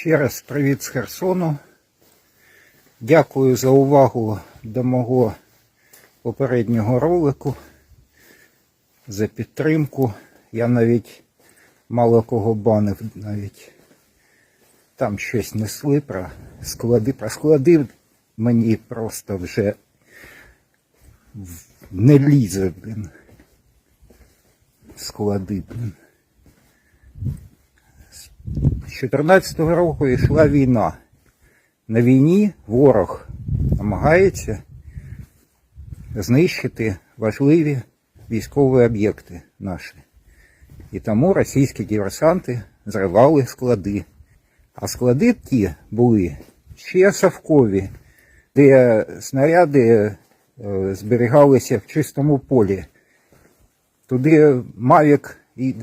Ще раз привіт з Херсону. Дякую за увагу до мого попереднього ролику, за підтримку. Я навіть мало кого банив навіть. Там щось несли про склади. Про склади мені просто вже не лізе, блін. Склади, блін. З 14-го року йшла війна. На війні ворог намагається знищити важливі військові об'єкти наші. І тому російські диверсанти зривали склади. А склади ті були ще совкові, де снаряди е, зберігалися в чистому полі. Туди Мавік і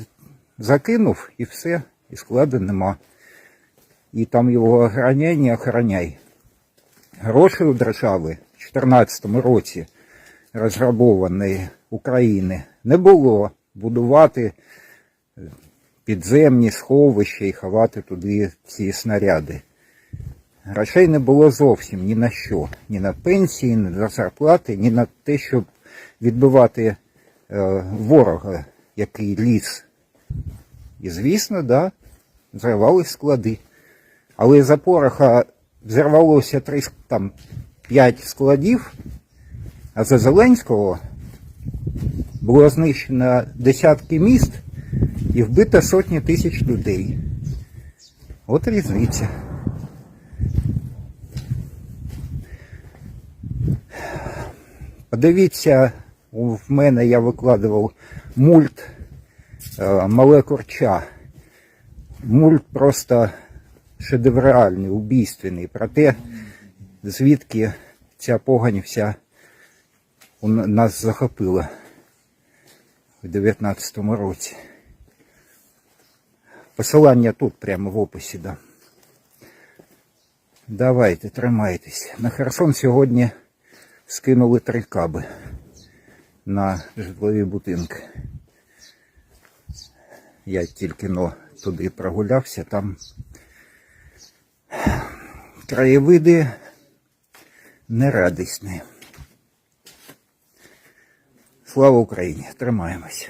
закинув, і все, і складу нема. І там його охороняй, не охороняй. Гроші у держави в 2014 році розграбованої України не було будувати підземні сховища і ховати туди ці снаряди. Грошей не було зовсім ні на що. Ні на пенсії, ні на зарплати, ні на те, щоб відбивати е, ворога, який ліз. І звісно, да, зривались склади. Але за пороха взірвалося три, ск- там, п'ять складів, а за Зеленського було знищено десятки міст і вбито сотні тисяч людей. От різниця. Подивіться, в мене я викладував мульт е, Мале Курча. Мульт просто шедевральний, убійственний. Про те, звідки ця погань вся у нас захопила у 19-му році. Посилання тут прямо в описі, да. Давайте, тримайтесь. На Херсон сьогодні скинули три каби на житлові будинки. Я тільки но туди прогулявся, там краєвиди нерадісні. Слава Україні! Тримаємося.